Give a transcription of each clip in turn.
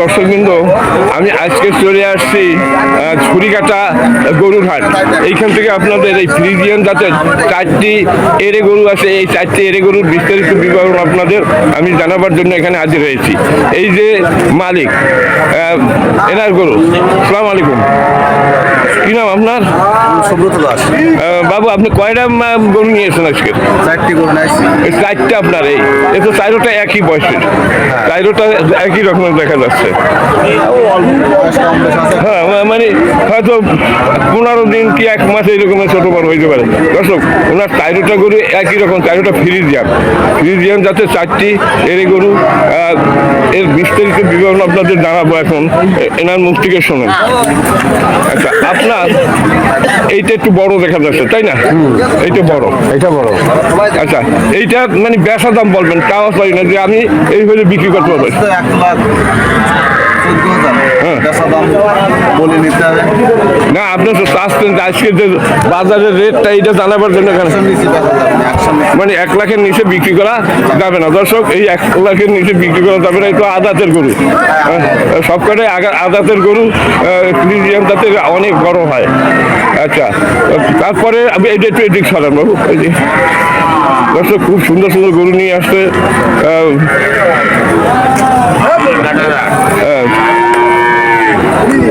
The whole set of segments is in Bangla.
দর্শকবৃন্দ আমি আজকে চলে আসছি ছুরিকাটা গরুর হাট। এইখান থেকে আপনাদের এই ফ্রিজিয়ান জাতের চারটি এরে গরু আছে। এই চারটি এরে গরুর বিস্তারিত বিবরণ আপনাদের আমি জানাবার জন্য এখানে হাজির হয়েছি। এই যে মালিক এনার গরু। সালাম আলাইকুম। কি নাম আপনার? সুব্রত দাস। বাবু আপনি কয়টা গরু নিয়েছেন আজকে? চারটি গরু নাইছি এই চারটা আপনার এই এ তো চারোটা একই বয়সের। চারোটা একই রকমের দেখা যাচ্ছে। হ্যাঁ মানে হয়তো পনেরো দিন কি এক মাস এইরকমের ছোট বড় হইতে পারে। দর্শক ওনার চারোটা গরু একই রকম চারোটা ফ্রিজিয়ান। ফ্রিজিয়ান যাতে চারটি এর গরু এর বিস্তারিত বিবরণ আপনাদের জানাব এখন। এনার মুখ থেকে শোনেন। আচ্ছা আপনার এইটা একটু বড় দেখা যাচ্ছে তাই না? এইটা বড়। এটা বড়। আচ্ছা এইটা মানে বেচা দাম বলবেন তাও পারি না যে আমি এইভাবে বিক্রি করতে পারব? এক লাখ হ্যাঁ। না আপনি তো যে আজকে যে বাজারের রেটটা এইটা জানাবার জন্য এখানে। মানে এক লাখের নিচে বিক্রি করা যাবে না। দর্শক, এই এক লাখের নিচে বিক্রি করা যাবে না, এই তো আদাতের গরু। সবকটাই আদাতের গরু জাতের অনেক বড় হয়। আচ্ছা তারপরে আমি এটা একটু এদিক সরান বাবু, এই যে। দর্শক, খুব সুন্দর সুন্দর গরু নিয়ে আসছে।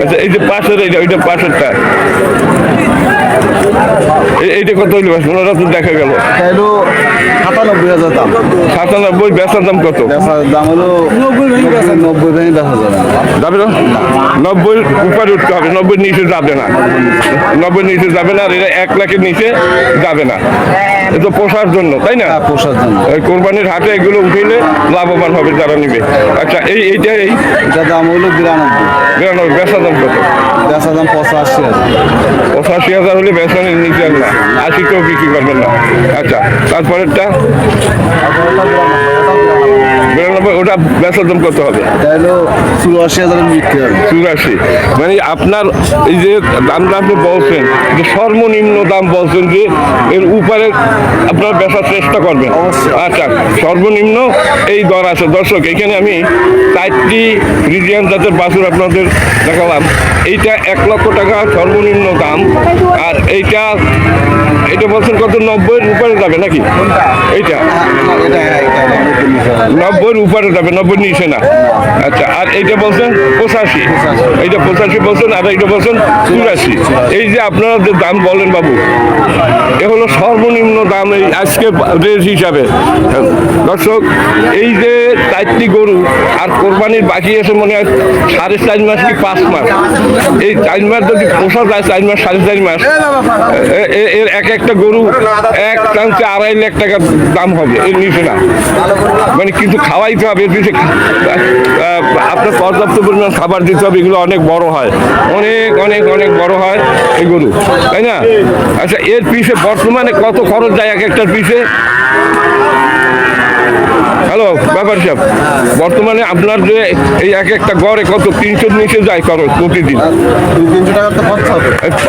আচ্ছা এই যে পাশের এইটা ওইটা পাশেরটা। এইটা কত হইল ওনারা তো দেখা গেল। এটা সাতানব্বই হাজার দাম। সাতানব্বই বেচার দাম কত? বেচার দাম হলো নব্বই ভেঙে বেচা যাবে না যাবে না নব্বই উপরে উঠতে হবে নব্বই নিচে যাবে না। নব্বই নিচে যাবে না আর এটা এক লাখের নিচে যাবে না। তো পোষার জন্য তাই না? হ্যাঁ, পোষার জন্য। এই কোরবানির হাটে এগুলো উঠেলে লাভবান হবে যারা নিবে। আচ্ছা এই এইটা এই এটা দাম হলো বিরানব্বই। বিরানব্বই বেচা দাম কত? বেচা দাম পঁচাশি হাজার। পঁচাশি হাজার হলে বেচা নিচে আর আশি কেউ বিক্রি করবেন না। আচ্ছা তারপরেরটা? ওটা বেচার দাম কত হবে? চুরাশি হাজারের বিক্রি হবে চুরাশি। মানে আপনার এই যে দামটা আপনি বলছেন যে সর্বনিম্ন দাম বলছেন যে এর উপরে আপনারা বেচার চেষ্টা করবেন। আচ্ছা সর্বনিম্ন এই দর আছে। দর্শক এখানে আমি চারটি রিজিয়ান জাতের বাছুর আপনাদের দেখালাম। এইটা এক লক্ষ টাকা সর্বনিম্ন দাম। আর এইটা এটা বলছেন কত? নব্বইয়ের উপরে যাবে নাকি? এইটা এটা এটা নব্বই নিচে হবে। নব্বইয়ের উপরে যাবে নব্বই নিচে না। আচ্ছা আর এইটা বলছেন পঁচাশি। এইটা পঁচাশি বলছেন, আর এইটা বলছেন চুরাশি। এই যে আপনারা যে দাম বলেন বাবু, এ হলো সর্বনিম্ন দাম এই আজকে রেট হিসাবে। দর্শক, এই যে চারটি গরু, আর কোরবানির বাকি আছে মনে হয় সাড়ে চার মাস কি পাঁচ মাস। এই চার মাস যদি পোষা যায়, চার মাস, সাড়ে চার মাস এর এক একটা গরু এক টানতে আড়াই লাখ টাকার দাম হবে, এর নিচে না। মানে কিন্তু খাওয়াইতে হবে এর আপনার পর্যাপ্ত পরিমাণ খাবার দিতে হবে এগুলো অনেক বড় হয়। অনেক অনেক অনেক বড় হয় এই গরু তাই না? আচ্ছা এর পিছে বর্তমানে কত খরচ যায় এক একটার পিছে? হ্যালো ব্যাপার সাহেব বর্তমানে আপনার যে এই এক একটা গড়ে কত তিনশোর নিচে যায় খরচ প্রতিদিন?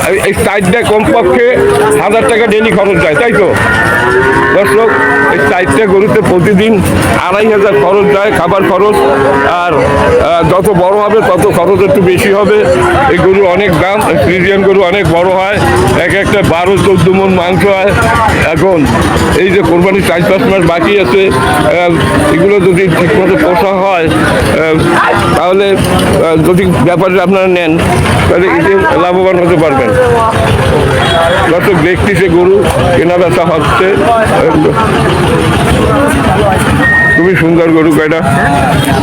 তিনশো এই সাইডটা কমপক্ষে হাজার টাকা ডেলি খরচ যায় তাই তো? দর্শক এই চারটে গরুতে প্রতিদিন আড়াই হাজার খরচ যায়, খাবার খরচ। আর যত বড় হবে, তত খরচ একটু বেশি হবে। এই গরু অনেক দাম ফ্রিজিয়ান গরু অনেক বড় হয়। এক একটা বারো, চোদ্দ মন মাংস হয়। এখন এই যে কোরবানির চার পাঁচ মাস বাকি আছে এগুলো যদি ঠিকমতো পোষা হয় তাহলে যদি ব্যাপারে আপনারা নেন, তাহলে এতে লাভবান হতে পারবেন। দর্শক দেখতেছে গরু কেনা বেচা হচ্ছে খুবই সুন্দর গরু কয়টা।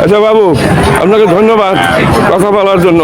আচ্ছা বাবু আপনাকে ধন্যবাদ কথা বলার জন্য।